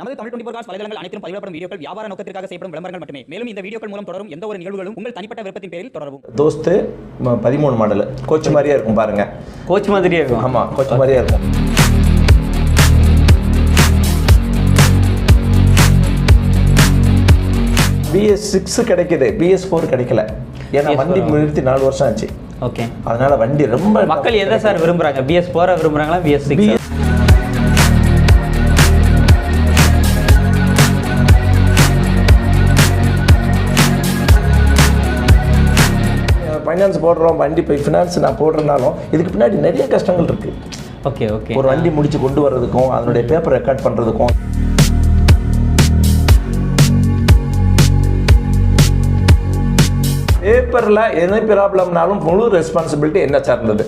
நமது Tamil twenty cos வலைதளங்கள் அனைத்தும் பதிவிடப்படும் வீடியோக்கள் வியாபார நோக்கத்திற்காக செய்யப்படும் விளம்பரங்கள் மட்டுமே. மேலும் இந்த வீடியோக்கள் மூலம் தொடரும் எந்த ஒரு நிகழ்வுகளும் உங்கள் தனிப்பட்ட விருப்பத்தின் பேரில் தொடரவும். தோஸ்து பதிமூணு மாடல். கோச் மாதிரியே இருக்கும் பாருங்க. கோச் மாதிரியே இருக்கும். ஆமாம் கோச் மாதிரியே இருக்கும். பிஎஸ் சிக்ஸ் கிடைக்குது. பிஎஸ் ஃபோர் கிடைக்கல. ஏன்னா BS4 வண்டி நிறுத்தி நாலு வருஷம் ஆச்சு. ஓகே. அதனால வண்டி ரொம்ப மக்கள் எதை சார் விரும்புறாங்க? பிஎஸ் போற விரும்புறாங்களா? பிஎஸ் சிக்ஸ் ஃபைனான்ஸ் போடுறோம் வண்டி இப்போ ஃபினான்ஸ் நான் போடுறனாலும் இதுக்கு பின்னாடி நிறைய கஷ்டங்கள் இருக்கு. Okay okay. ஒரு வண்டி முடிச்சு கொண்டு வர்றதுக்கும் அதனுடைய பேப்பர் ரெக்கார்ட் பண்ணுறதுக்கும் பேப்பரில் என்ன ப்ராப்ளம்னாலும் முழு ரெஸ்பான்சிபிலிட்டி என்ன சார்ந்தது.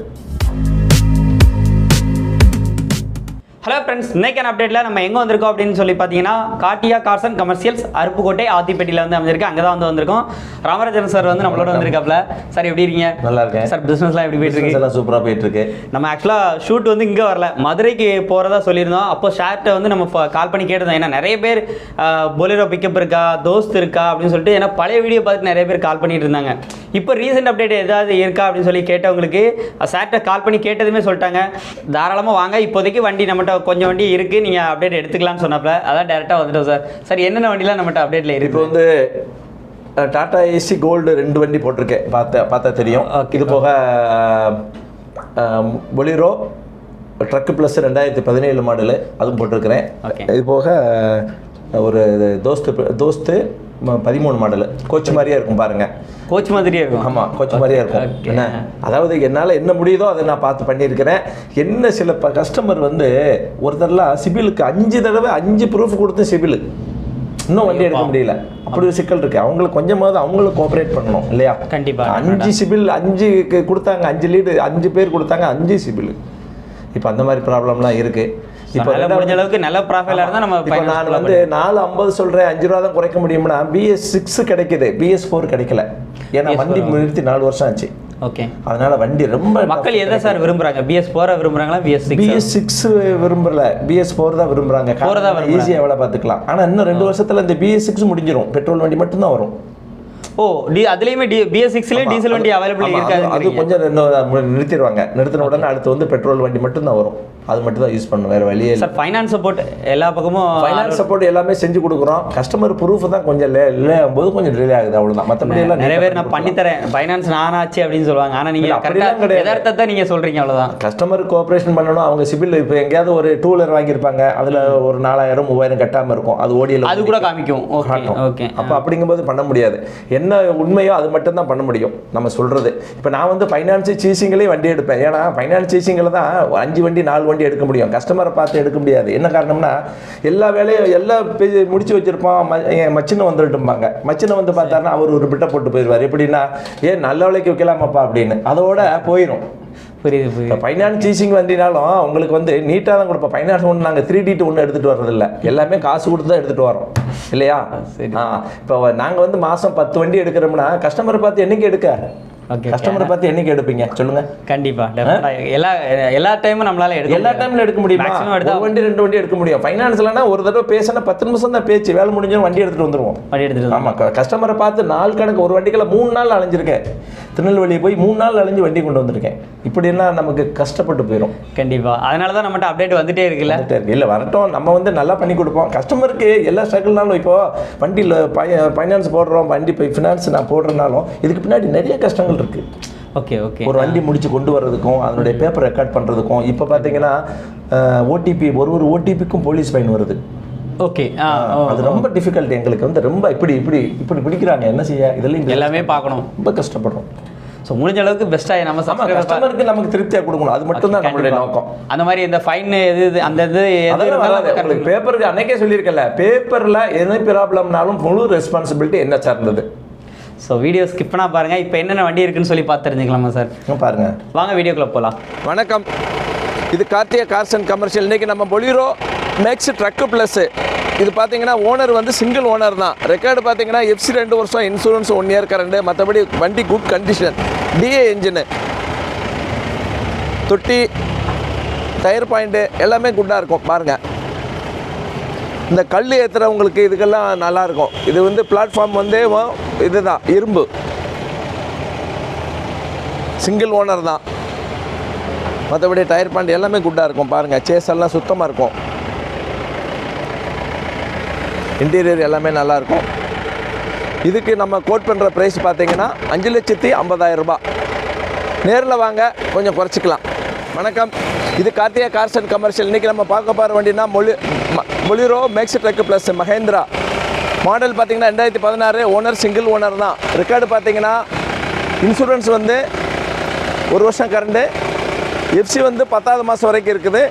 ஹலோ ஃப்ரெண்ட்ஸ் இன்னைக்கான அப்டேட்டில் நம்ம எங்கே வந்திருக்கோம் அப்படின்னு சொல்லி பார்த்தீங்கன்னா Karthika cars and commercials Aruppukottai ஆத்திப்பேட்டியில் வந்து அமைஞ்சிருக்கு. அங்கே தான் வந்து வந்திருக்கோம். ராமராஜன் சார் வந்து நம்மளோட வந்திருக்காப்ல. சார் எப்படி இருக்கீங்க? நல்லா இருக்கேன். சார் பிஸ்னஸ்லாம் எப்படி போயிட்டு இருக்கு? எல்லாம் சூப்பராக போயிட்டு இருக்கு நம்ம ஆக்சுவலாக ஷூட் வந்து இங்கே வரல. மதுரைக்கு போகிறதா சொல்லியிருந்தோம். அப்போ ஷார்ட்டை வந்து நம்ம கால் பண்ணி கேட்டிருந்தோம். ஏன்னா நிறைய பேர் பொலிரோ பிக்கப் இருக்கா தோஸ்த் இருக்கா அப்படின்னு சொல்லிட்டு ஏன்னா பழைய வீடியோ பார்த்து நிறைய பேர் கால் பண்ணிட்டு இருந்தாங்க. இப்போ ரீசெண்ட் அப்டேட் ஏதாவது இருக்கா அப்படின்னு சொல்லி கேட்டவங்களுக்கு சார்ட்ட கால் பண்ணி கேட்டதுமே சொல்லிட்டாங்க. தாராளமாக வாங்க. இப்போதைக்கு வண்டி நம்மகிட்ட கொஞ்சம் வண்டி இருக்குது நீங்கள் அப்டேட் எடுத்துக்கலாம்னு சொன்னப்பல அதான் டேரெக்டாக வந்துட்டோம் சார். சார் என்னென்ன வண்டிலாம் நம்மகிட்ட அப்டேட்டில் இப்போ இருக்குது வந்து அஹ், டாடா ஏசி கோல்டு ரெண்டு வண்டி போட்டிருக்கேன். பார்த்தா பார்த்தா தெரியும். இது போக பொலிரோ ட்ரக்கு ப்ளஸ் ரெண்டாயிரத்தி பதினேழு மாடலு அதுவும் போட்டிருக்கிறேன். இது போக ஒரு தோஸ்து தோஸ்து பதிமூணு மாடலு. கோச் மாதிரியே இருக்கும் பாருங்க. கோச் மாதிரியே இருக்கும். ஆமாம் கோச் மாதிரியே இருக்கும். என்ன? அதாவது என்னால் என்ன முடியுதோ அதை நான் பார்த்து பண்ணியிருக்கிறேன். என்ன சில ப கஸ்டமர் வந்து ஒருத்தர்லாம் சிபிலுக்கு அஞ்சு தடவை அஞ்சு ப்ரூஃப் கொடுத்து சிபில். இன்னும் வண்டி எடுக்க முடியல. அப்படி ஒரு சிக்கல் இருக்கு. அவங்களுக்கு கொஞ்சமாவது அவங்களும் கோஆப்ரேட் பண்ணணும் இல்லையா? கண்டிப்பா. அஞ்சு சிபில் அஞ்சு கு- கொடுத்தாங்க அஞ்சு லீடு அஞ்சு பேர் கொடுத்தாங்க அஞ்சு சிபில். இப்போ அந்த மாதிரி ப்ராப்ளம்லாம் இருக்கு. இப்போ முடிஞ்ச அளவுக்கு நல்ல ப்ராஃபிலாக இருந்தால் நம்ம நான். வந்து நாலு ஐம்பது சொல்றேன் அஞ்சு ரூபா தான் குறைக்க முடியும்னா பிஎஸ் சிக்ஸ் கிடைக்குது. பிஎஸ் ஃபோர் கிடைக்கல. ஏன்னா BS4 வண்டி நிறுத்தி நாலு வருஷம் ஆச்சு. ஓகே. அதனால வண்டி ரொம்ப மக்கள் எதை சார் விரும்புறாங்க? பிஎஸ் போற விரும்புறாங்களா? பிஎஸ் சிக்ஸ் பிஎஸ் சிக்ஸ் விரும்பல பிஎஸ் ஃபோர் தான் விரும்புறாங்க. Four தான். ஈஸியாக வேலை பார்த்துக்கலாம். ஆனா இன்னும் ரெண்டு வருஷத்துல இந்த பிஎஸ் சிக்ஸ் முடிஞ்சிரும். பெட்ரோல் வண்டி மட்டும்தான் வரும். ஓ டி அதுலயுமே டி பிஎஸ் சிக்ஸ்லேயே ஆமா, டீசல் வண்டி அவைலபிள் ஆமா, அது- இருக்காது கொஞ்சம் நிறுத்திடுவாங்க. நிறுத்தின உடனே அடுத்து வந்து பெட்ரோல் வண்டி மட்டும்தான் வரும். அது மட்டும் தான் யூஸ் பண்ணும் வேற வழியே சார் ஃபைனான்ஸ் சப்போர்ட் எல்லா பக்கமும் ஃபைனான்ஸ் சப்போர்ட் எல்லாமே செஞ்சு கொடுக்குறோம். கஸ்டமர் ப்ரூஃப் தான் கொஞ்சம் லே லே போது கொஞ்சம் டிலே ஆகுது அவ்வளவுதான். மற்றபடி எல்லாம் நிறைய பேர் நான் பண்ணி தரேன். ஃபைனான்ஸ் நானாச்சு அப்படின்னு சொல்லுவாங்க. ஆனா நீங்க இல்ல, அப்படிலாம் கிடையாது. எதார்த்தத்தை நீங்க சொல்றீங்க அவ்வளவுதான். கஸ்டமர் கோஆப்ரேஷன் பண்ணணும். அவங்க சிபில் இப்போ எங்கேயாவது ஒரு டூ வீலர் வாங்கியிருப்பாங்க. அதில் ஒரு நாலாயிரம் மூவாயிரம் கட்டாமல் இருக்கும். அது ஓடியில் அது கூட காமிக்கும். ஓகே ஓகே அப்போ அப்படிங்கும்போது பண்ண முடியாது. என்ன உண்மையோ அது மட்டும்தான் பண்ண முடியும். நம்ம சொல்கிறது இப்போ நான் வந்து ஃபைனான்ஸ் சீசிங்களே வண்டி எடுப்பேன். ஏன்னா ஃபைனான்ஸ் சீசிங்கில் தான் அஞ்சு வண்டி நாலு வண்டி எடுக்க முடியும். கஸ்டமரை பார்த்து எடுக்க முடியாது. என்ன காரணம்னா எல்லா வேலையும் எல்லா முடிச்சு வச்சிருப்போம் ம- என் மச்சினை வந்துட்டும்பாங்க மச்சினை வந்து பார்த்தாருன்னா அவர் ஒரு பிட்டை போட்டு போயிடுவார். எப்படின்னா ஏன் நல்ல வேலைக்கு வைக்கலாமாப்பா அப்படின்னு. அதோட போயிடும் புரியுது புரியுது. ஃபைனான்ஸ் டீச்சிங் வண்டினாலும் உங்களுக்கு வந்து நீட்டாக தான் கொடுப்போம். ஃபைனான்ஸ் ஒன்று நாங்கள் த்ரீ டிட்டு ஒன்று எடுத்துகிட்டு வர்றதில்ல. எல்லாமே காசு கொடுத்து தான் எடுத்துகிட்டு வரோம் இல்லையா? சரி. இப்போ நாங்கள் வந்து மாதம் பத்து வண்டி எடுக்கிறோம்னா கஸ்டமரை பார்த்து என்னைக்கு எடுக்க? ஓகே கஸ்டமரை பார்த்து என்னைக்கு எடுப்பீங்க? சொல்லுங்க. கண்டிப்பா. எல்லா எல்லா டைமும் நம்மளால எடுக்க எல்லா டைம்ல எடுக்க முடியுமா? ஒரு வண்டி ரெண்டு வண்டி எடுக்க முடியும். ஃபைனான்ஸ்லனா ஒரு தடவை பேசினா பத்து நிமிஷம் தான் பேச்சு. வேலை முடிஞ்சோம் வண்டி எடுத்துட்டு வந்துருவோம். வண்டி எடுத்துட்டு ஆமா கஸ்டமரை பார்த்து நாள் கணக்கு ஒரு வண்டிக்குள்ள மூணு நாள் அலைஞ்சிருக்கேன். திருநெல்வேலி போய் மூணு நாள் அலைஞ்சு வண்டி கொண்டு வந்திருக்கேன். இப்படின்னா நமக்கு கஷ்டப்பட்டு போயிடும் கண்டிப்பா. அதனால தான் நம்மகிட்ட அப்டேட் வந்துட்டே இருக்குல்ல? இல்லை வரட்டும். நம்ம வந்து நல்லா பண்ணி கொடுப்போம். கஸ்டமருக்கு எல்லா ஸ்ட்ரகிள்னாலும் இப்போ வண்டியில் ஃபைனான்ஸ் போடுறோம். வண்டி இப்போ ஃபினான்ஸ் நான் போடுறனாலும் இதுக்கு பின்னாடி நிறைய கஷ்டங்கள் இருக்கு. Okay okay. ஒரு வண்டி முடிச்சு கொண்டு வர்றதுக்கும் அதனுடைய பேப்பர் ரெக்கார்ட் பண்ணுறதுக்கும் இப்போ பார்த்தீங்கன்னா ஓடிபி ஒரு ஒரு ஓடிபிக்கும் போலீஸ் ஃபைன் வருது. ஓகே அது ரொம்ப டிஃபிகல்ட் எங்களுக்கு வந்து ரொம்ப இப்படி இப்படி இப்படி பிடிக்கிறாங்க. என்ன செய்ய? இதெல்லாம் எல்லாமே பார்க்கணும். ரொம்ப கஷ்டப்படுறோம். ஸோ முடிஞ்ச அளவுக்கு பெஸ்ட்டாக நம்ம கஸ்டமருக்கு நமக்கு திருப்தியாக கொடுக்கணும். அது மட்டும் தான் நம்மளுடைய நோக்கம். அந்த மாதிரி இந்த ஃபைன் எது இது அந்த இது எது பேப்பருக்கு அன்னைக்கே சொல்லியிருக்கல பேப்பர்ல என்ன ப்ராப்ளம்னாலும் முழு ரெஸ்பான்சிபிலிட்டி என்ன சார்ந்தது. ஸோ வீடியோ ஸ்கிப் பண்ணா பாருங்க. இப்போ என்னென்ன வண்டி இருக்குன்னு சொல்லி பார்த்து தெரிஞ்சுக்கலாமா சார் இங்க பாருங்க. வாங்க வீடியோக்குள்ள போகலாம் வணக்கம். இது கார்த்தியா கார்ஸ் அண்ட் கமர்ஷியல் இன்னைக்கு நம்ம பொலிரோ மேக்ஸ் ட்ரக்கு ப்ளஸ் இது பார்த்தீங்கன்னா ஓனர் வந்து சிங்கிள் ஓனர் தான். ரெக்கார்டு பார்த்தீங்கன்னா எஃப்சி ரெண்டு வருஷம் இன்சூரன்ஸ் ஒன் இயர் கரண்ட் மற்றபடி வண்டி குட் கண்டிஷன் டிஏ என்ஜினு தொட்டி டயர் பாயிண்ட்டு எல்லாமே குட்டாக இருக்கும். பாருங்கள் இந்த கல் ஏற்றுறவங்களுக்கு இதுக்கெல்லாம் நல்லாயிருக்கும் இது வந்து பிளாட்ஃபார்ம் வந்து இதுதான் இரும்பு. சிங்கிள் ஓனர் தான். மற்றபடி டயர் பாண்ட் எல்லாமே குட்டாக இருக்கும் பாருங்கள் சேஸ் எல்லாம் சுத்தமாக இருக்கும். இன்டீரியர் எல்லாமே நல்லா இருக்கும். இதுக்கு நம்ம கோட் பண்ணுற ப்ரைஸ் பார்த்தீங்கன்னா அஞ்சு லட்சத்தி ஐம்பதாயிரம் ரூபா நேரில் வாங்க கொஞ்சம் குறைச்சிக்கலாம். வணக்கம். இது கார்த்திகா கார்ஸ் அண்ட் கமர்ஷியல் இன்றைக்கி நம்ம பார்க்க போகிற வண்டினா மொழி Bolero Max truck plus Mahindra model பார்த்தீங்கன்னா ரெண்டாயிரத்தி பதினாறு ஓனர் சிங்கிள் ஓனர் தான். ரெக்கார்டு பார்த்தீங்கன்னா இன்சூரன்ஸ் வந்து ஒரு வருஷம் கரண்டு எஃப்சி வந்து பத்தாவது மாதம் வரைக்கும் இருக்குது.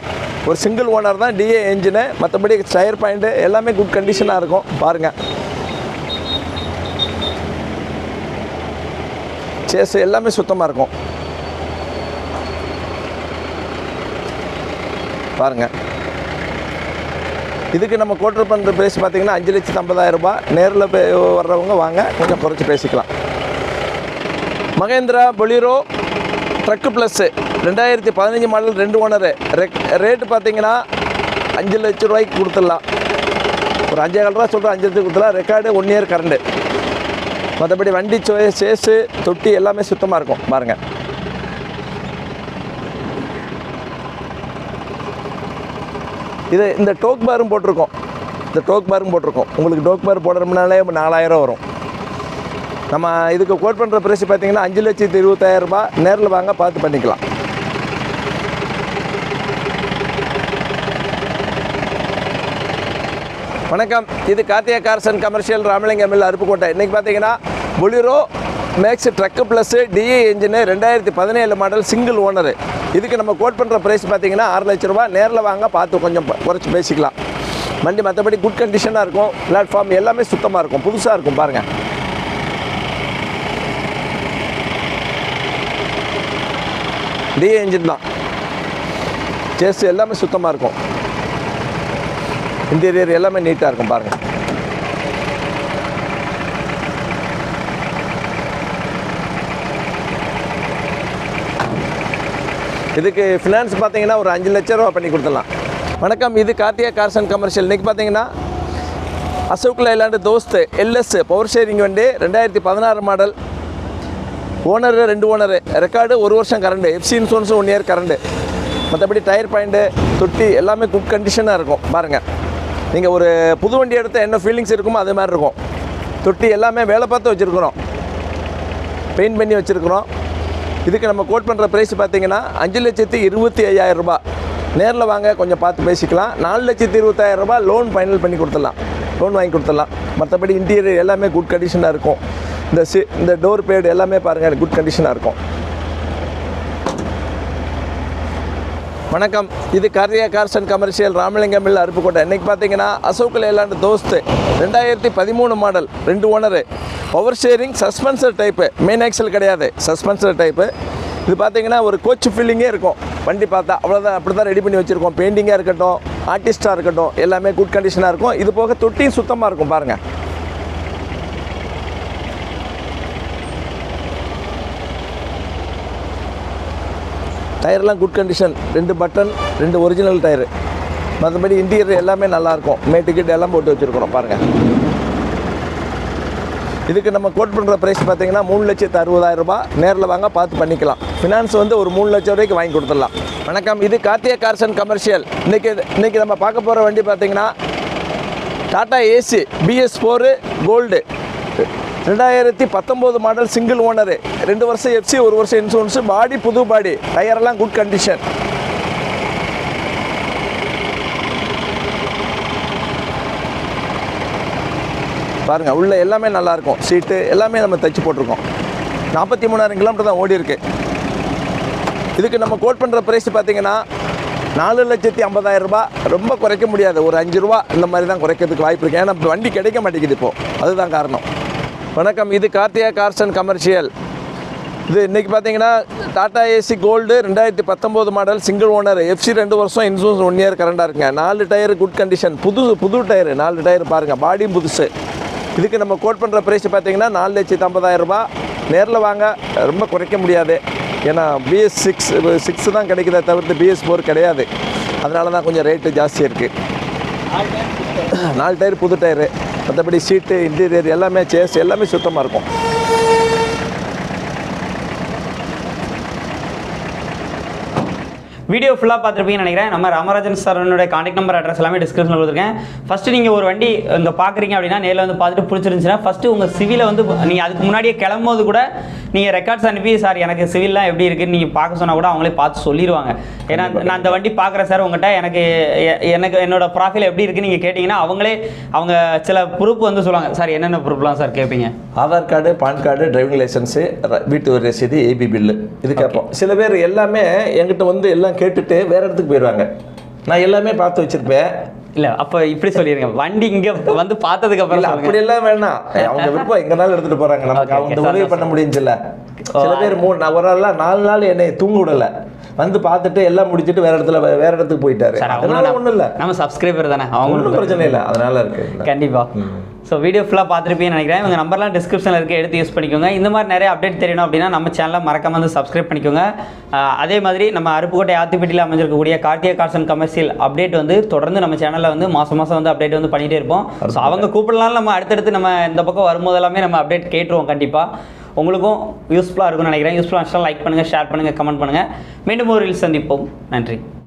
ஒரு சிங்கிள் ஓனர் தான் டிஏ என்ஜினு மற்றபடி டயர் பாயிண்ட்டு எல்லாமே குட் கண்டிஷனாக இருக்கும். பாருங்கள் சேஸ் எல்லாமே சுத்தமாக இருக்கும். பாருங்கள் இதுக்கு நம்ம கோட்டர் பண்ணுற ப்ரைஸ் பார்த்தீங்கன்னா அஞ்சு லட்சத்து ஐம்பதாயிரம் ரூபாய். நேரில் வர்றவங்க வாங்க கொஞ்சம் குறைச்சி பேசிக்கலாம். மகேந்திரா பொலிரோ ட்ரக்கு ப்ளஸ்ஸு ரெண்டாயிரத்தி பதினஞ்சு மாடல் ரெண்டு ஓனரு ரெக் ரேட்டு பார்த்தீங்கன்னா அஞ்சு லட்ச ரூபாய்க்கு கொடுத்துடலாம். ஒரு அஞ்சே ரூபா சொல்கிறேன் அஞ்சு லட்சத்துக்கு கொடுத்துடலாம். ரெக்கார்டு ஒன் இயர் கரண்டு மற்றபடி வண்டி சோ சேஸு தொட்டி எல்லாமே சுத்தமாக இருக்கும். பாருங்கள் இது இந்த டோக் பாரும் போட்டிருக்கோம். இந்த டோக் பாரும் போட்டிருக்கோம். உங்களுக்கு டோக் பார் போடுறோம்னாலே நாலாயிரம் வரும். நம்ம இதுக்கு கோட் பண்ணுற ப்ரைஸ் பார்த்தீங்கன்னா அஞ்சு லட்சத்தி இருபத்தாயிரம் ரூபாய். நேரில் வாங்க பார்த்து பண்ணிக்கலாம். வணக்கம். இது Karthiya cars and commercial Ramalingam mill Aruppukottai. இன்றைக்கி பார்த்தீங்கன்னா Bolero Max truck plus DI engine ரெண்டாயிரத்தி பதினேழு மாடல் சிங்கிள் ஓனரு இதுக்கு நம்ம கோட் பண்ணுற ப்ரைஸ் பார்த்தீங்கன்னா ஆறு லட்ச ரூபா நேரில் வாங்க பார்த்து கொஞ்சம் குறைச்சி பேசிக்கலாம். வண்டி மற்றபடி குட் கண்டிஷனாக இருக்கும். பிளாட்ஃபார்ம் எல்லாமே சுத்தமாக இருக்கும். புதுசாக இருக்கும் பாருங்கள் டிஏ இன்ஜின் தான். சேஸ் எல்லாமே சுத்தமாக இருக்கும். இன்டீரியர் எல்லாமே நீட்டாக இருக்கும் பாருங்கள் இதுக்கு ஃபினான்ஸ் பார்த்தீங்கன்னா ஒரு அஞ்சு லட்ச ரூபா பண்ணி கொடுத்துடலாம். வணக்கம் இது கார்த்தியா கார்ஸ் அண்ட் கமர்ஷியல் இன்றைக்கி பார்த்தீங்கன்னா Ashok Leyland Dost LS power sharing வண்டி ரெண்டாயிரத்தி பதினாறு மாடல் ஓனர் ரெண்டு ஓனர் ரெக்கார்டு ஒரு வருஷம் கரண்டு எஃப்சி இன்சூரன்ஸும் ஒன் இயர் கரண்டு மற்றபடி டயர் பாயிண்ட்டு தொட்டி எல்லாமே குட் கண்டிஷனாக இருக்கும். பாருங்கள் நீங்கள் ஒரு புது வண்டி எடுத்தால் என்ன ஃபீலிங்ஸ் இருக்குமோ அது மாதிரி இருக்கும். தொட்டி எல்லாமே வேலை பார்த்து வச்சுருக்குறோம். பெயிண்ட் பண்ணி வச்சுருக்குறோம். இதுக்கு நம்ம கோட் பண்ணுற ப்ரைஸ் பார்த்தீங்கன்னா அஞ்சு லட்சத்தி இருபத்தி ஐயாயிரம் ரூபாய். நேரில் வாங்க கொஞ்சம் பார்த்து பேசிக்கலாம். நாலு லட்சத்தி இருபத்தாயிரம் ரூபாய் லோன் ஃபைனல் பண்ணி கொடுத்துடலாம். லோன் வாங்கி கொடுத்துடலாம். மற்றபடி இன்டீரியர் எல்லாமே குட் கண்டிஷனாக இருக்கும். இந்த சி இந்த டோர் பேடு எல்லாமே பாருங்கள் குட் கண்டிஷனாக இருக்கும். வணக்கம். இது Karthiya cars and commercial Ramalingam mill Aruppukottai. இன்றைக்கி பார்த்தீங்கன்னா அசோக் லேலாண்டு தோஸ்து. ரெண்டாயிரத்தி பதிமூணு மாடல் ரெண்டு owner power sharing suspension type main axle கிடையாது. சஸ்பென்சர் டைப்பு இது பார்த்தீங்கன்னா ஒரு கோச் ஃபீலிங்கே இருக்கும். வண்டி பார்த்தா அவ்வளோதான் அப்படி தான் ரெடி பண்ணி வச்சுருக்கோம். பெயிண்டிங்காக இருக்கட்டும் ஆர்டிஸ்ட்டாக இருக்கட்டும் எல்லாமே குட் கண்டிஷனாக இருக்கும். இது போக தொட்டியும் சுத்தமாக இருக்கும் பாருங்கள் டயர்லாம் குட் கண்டிஷன் ரெண்டு பட்டன் ரெண்டு ஒரிஜினல் டயரு மற்றபடி இன்டீரியர் எல்லாமே நல்லாயிருக்கும் மேட்டு எல்லாம் போட்டு வச்சுருக்குறோம். பாருங்கள் இதுக்கு நம்ம கோட் பண்ணுற ப்ரைஸ் பார்த்தீங்கன்னா மூணு லட்சத்து அறுபதாயிரம் ரூபாய். நேரில் வாங்க பார்த்து பண்ணிக்கலாம். ஃபினான்ஸ் வந்து ஒரு மூணு லட்சம் ரூபாய்க்கு வாங்கி கொடுத்துடலாம். வணக்கம் இது கார்த்திகா கார்சன் கமர்ஷியல் இன்றைக்கி இன்றைக்கி நம்ம பார்க்க போகிற வண்டி பார்த்தீங்கன்னா Tata AC BS four gold ரெண்டாயிரத்தி பத்தொம்போது மாடல் சிங்கிள் ஓனரு ரெண்டு வருஷம் எஃப்சி ஒரு வருஷம் இன்சூரன்ஸு பாடி புது பாடி டயரெல்லாம் குட் கண்டிஷன் பாருங்கள் உள்ளே எல்லாமே நல்லாயிருக்கும். சீட்டு எல்லாமே நம்ம தைச்சு போட்டிருக்கோம். நாற்பத்தி மூணாயிரம் கிலோமீட்டர் தான் ஓடி இருக்கு. இதுக்கு நம்ம கோட் பண்ணுற ப்ரைஸ் பார்த்தீங்கன்னா நாலு லட்சத்தி ஐம்பதாயிரம் ரூபாய். ரொம்ப குறைக்க முடியாது. ஒரு அஞ்சு ரூபா இந்த மாதிரி தான் குறைக்கிறதுக்கு வாய்ப்பு இருக்குது ஏன்னா வண்டி கிடைக்க மாட்டேங்குது இப்போது அதுதான் காரணம். வணக்கம். இது கார்த்தியா கார்சன் கமர்ஷியல். இது இன்றைக்கி பார்த்தீங்கன்னா டாடா ஏசி கோல்டு ரெண்டாயிரத்தி பத்தொம்போது மாடல் சிங்கிள் ஓனர் எஃப்சி ரெண்டு வருஷம் இன்சூரன்ஸ் ஒன் இயர் கரண்டாக இருக்குங்க. நாலு டயர் குட் கண்டிஷன் புது புது டயரு நாலு டயர் பாருங்கள் பாடியும் புதுசு. இதுக்கு நம்ம கோட் பண்ணுற ப்ரைஸ் பார்த்தீங்கன்னா நாலு லட்சத்து ஐம்பதாயிரம் ரூபா நேரில் வாங்க ரொம்ப குறைக்க முடியாது. ஏன்னா பிஎஸ் சிக்ஸ் சிக்ஸ் தான் கிடைக்குதே தவிர்த்து பிஎஸ் ஃபோர் கிடையாது. அதனால தான் கொஞ்சம் ரேட்டு ஜாஸ்தி இருக்குது நாலு டயர் புது டயரு மற்றபடி சீட்டு இன்டீரியர் எல்லாமே சேஸ் எல்லாமே சுத்தமாக இருக்கும். வீடியோ ஃபுல்லாக பார்த்துருப்பீங்கன்னு நினைக்கிறேன். நம்ம ராமராஜன் சாரோட காண்டாக்ட் நம்பர் அட்ரஸ் எல்லாமே டிஸ்கிரிப்ஷனில் கொடுத்துருக்கேன். ஃபஸ்ட்டு நீங்கள் ஒரு வண்டி இங்கே பார்க்குறீங்க அப்படின்னா நேரில் வந்து பார்த்துட்டு பிடிச்சிருந்துச்சுன்னா ஃபஸ்ட்டு உங்கள் சிவிலை வந்து நீங்கள் அதுக்கு முன்னாடியே கிளம்பும்போது கூட நீங்கள் ரெக்கார்ட்ஸ் அனுப்பி சார் எனக்கு சிவில்லாம் எப்படி இருக்குன்னு நீங்கள் பார்க்க சொன்னால் கூட அவங்களே பார்த்து சொல்லிடுவாங்க ஏன்னா நான் அந்த வண்டி பார்க்குறேன் சார் உங்கள்கிட்ட எனக்கு எனக்கு என்னோட ப்ராஃபைல் எப்படி இருக்குன்னு நீங்கள் கேட்டிங்கன்னா அவங்களே அவங்க சில ப்ரூஃப் வந்து சொல்லுவாங்க. சார் என்னென்ன ப்ரூஃப்லாம் சார் கேட்பீங்க Aadhaar card PAN card driving licence வீட்டு வரி ரசீது ஏபி பில்லு இது கேட்போம் சில பேர் எல்லாமே என்கிட்ட வந்து எல்லாம் கேட்டுட்டு வேற இடத்துக்கு போயிடுவாங்க நான் எல்லாமே பார்த்து வச்சிருப்பேன். இல்லை அப்போ இப்படி சொல்லிடுங்க வண்டி இங்கே வந்து பார்த்ததுக்கு அப்புறம். அப்படி எல்லாம் வேணாம். அவங்க விருப்பம் எங்கனாலும் எடுத்துட்டு போறாங்க. நமக்கு அவங்க உதவி பண்ண முடியும்ல சில பேர் மூணு ஒரு நாள் நாலு நாள் என்னை தூங்க விடல. வந்து பார்த்துட்டு எல்லாம் முடிச்சிட்டு வேற இடத்துல வேற இடத்துக்கு போயிட்டாரு. அதனால ஒண்ணும் இல்ல. நம்ம சப்ஸ்கிரைபர் தானே ஒன்றும் அவங்களும் பிரச்சனை இல்லை. அதனால இருக்கு. கண்டிப்பா. ஸோ வீடியோ ஃபுல்லாக பார்த்துருப்பீங்கன்னு நினைக்கிறேன். இவங்க நம்பர்லாம் டிஸ்கிரிப்ஷனில் இருக்க எடுத்து யூஸ் பண்ணிக்கோங்க. இந்த மாதிரி நிறைய அப்டேட் தெரியணும் அப்படின்னா நம்ம சேனலை மறக்காம வந்து சப்ஸ்கிரைப் பண்ணிக்கோங்க. அதே மாதிரி நம்ம அருப்புக்கோட்டை ஆத்திப்பட்டியில் அமைஞ்சிருக்கக்கூடிய கார்த்திகா அண்ட் கமர்ஷியல் அப்டேட் வந்து தொடர்ந்து நம்ம சேனலில் வந்து மாதம் மாதம் வந்து அப்டேட் வந்து பண்ணிகிட்டே இருப்போம். ஸோ அவங்க கூப்பிடலாம் நம்ம அடுத்தடுத்து நம்ம இந்த பக்கம் வரும்போதெல்லாமே நம்ம அப்டேட் கேட்டுருவோம் கண்டிப்பாக உங்களுக்கும் யூஸ்ஃபுல்லாக இருக்கும்னு நினைக்கிறேன். யூஸ்ஃபுல்லாக லைக் பண்ணுங்கள் ஷேர் பண்ணுங்கள் கமெண்ட் பண்ணுங்கள் மீண்டும் ஒரு reel சந்திப்போம். நன்றி.